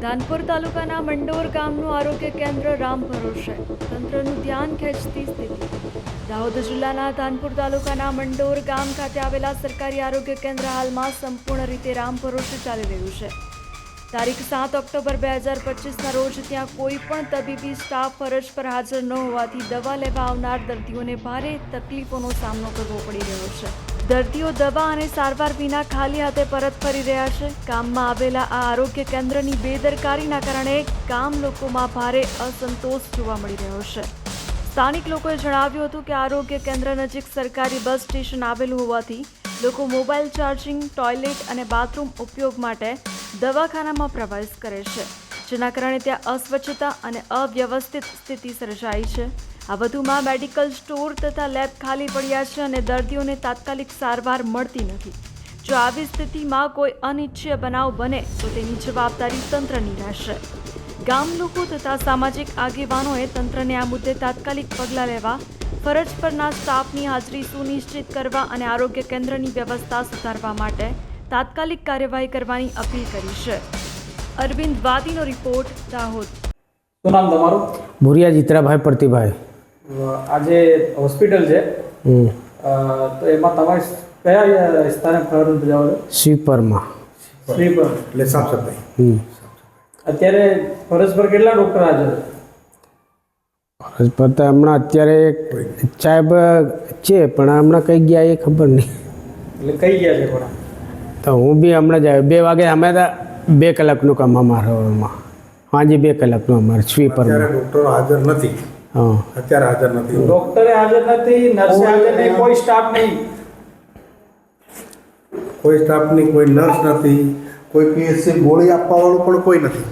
ધાનપુર તાલુકાના મંડોર ગામનું આરોગ્ય કેન્દ્ર રામ ભરોસે તંત્રનું ધ્યાન ખેંચતી સ્થિતિ. દાહોદ જિલ્લાના ધાનપુર તાલુકાના મંડોર ગામ ખાતે આવેલા સરકારી આરોગ્ય કેન્દ્ર હાલમાં સંપૂર્ણ રીતે રામ ભરોસે ચાલી રહ્યું છે. તારીખ સાત ઓક્ટોબર બે હજાર પચીસના રોજ ત્યાં કોઈ પણ તબીબી સ્ટાફ ફરજ પર હાજર ન હોવાથી દવા લેવા આવનાર દર્દીઓને ભારે તકલીફોનો સામનો કરવો પડી રહ્યો છે. દર્દીઓ દવા અને સારવાર વિના ખાલી હાથે પરત ફરી રહ્યા છે. કામમાં આવેલા આ આરોગ્ય કેન્દ્રની બેદરકારીના કારણે કામ લોકોમાં ભારે અસંતોષ જોવા મળી રહ્યો છે. સ્થાનિક લોકોએ જણાવ્યું હતું કે આરોગ્ય કેન્દ્ર નજીક સરકારી બસ સ્ટેશન આવેલું હોવાથી લોકો મોબાઈલ ચાર્જિંગ, ટોયલેટ અને બાથરૂમ ઉપયોગ માટે દવાખાનામાં પ્રવેશ કરે છે, જેના કારણે ત્યાં અસ્વચ્છતા અને અવ્યવસ્થિત સ્થિતિ સર્જાઈ છે. આ વધુમાં મેડિકલ સ્ટોર તથા લેબ ખાલી પડ્યા છે અને દર્દીઓને તાત્કાલિક સારવાર મળતી નથી. જો આવી સ્થિતિમાં કોઈ અનિચ્છીય બનાવ બને તો તેની જવાબદારી તંત્રની રહેશે. ગામ લોકો તથા સામાજિક આગેવાનોએ તંત્રને આ મુદ્દે તાત્કાલિક પગલાં લેવા ફરજ પરના સ્ટાફની હાજરી સુનિશ્ચિત કરવા અને આરોગ્ય કેન્દ્રની વ્યવસ્થા સુધારવા માટે તાત્કાલિક કાર્યવાહી કરવાની અપીલ કરી છે. અરવિંદ વાદીનો રિપોર્ટ દાહોદ. શું નામ તમારું? ભુરિયા જીત્રાભાઈ પ્રતિભાઈ. આજે હોસ્પિટલ છે તો એમાં તમારે કયા સ્થાને ફરજ બજાવો છો? સ્વીપરમાં સ્લીપર. એટલે સાફ સફાઈ. હમ. અત્યારે ફરજ પર કેટલા ડૉક્ટર હાજર? ફરજ પર તો હમણાં અત્યારે એક સાહેબ છે પણ હમણાં કઈ ગયા એ ખબર નહીં. એટલે કઈ ગયા છે પણ? તો હું બી હમણાં જાય બે વાગે અમે તો બે કલાકનું કામ અમારા હાજી બે કલાકનું અમારે સ્વીપરમાં ડૉક્ટરો હાજર નથી. અત્યારે હાજર નથી. ડોક્ટરે હાજર નથી નર્સે હાજર નહીં કોઈ સ્ટાફ નહીં. કોઈ સ્ટાફની કોઈ નર્સ નથી કોઈ પીએસસી ગોળી આપવા વાળું પણ કોઈ નથી.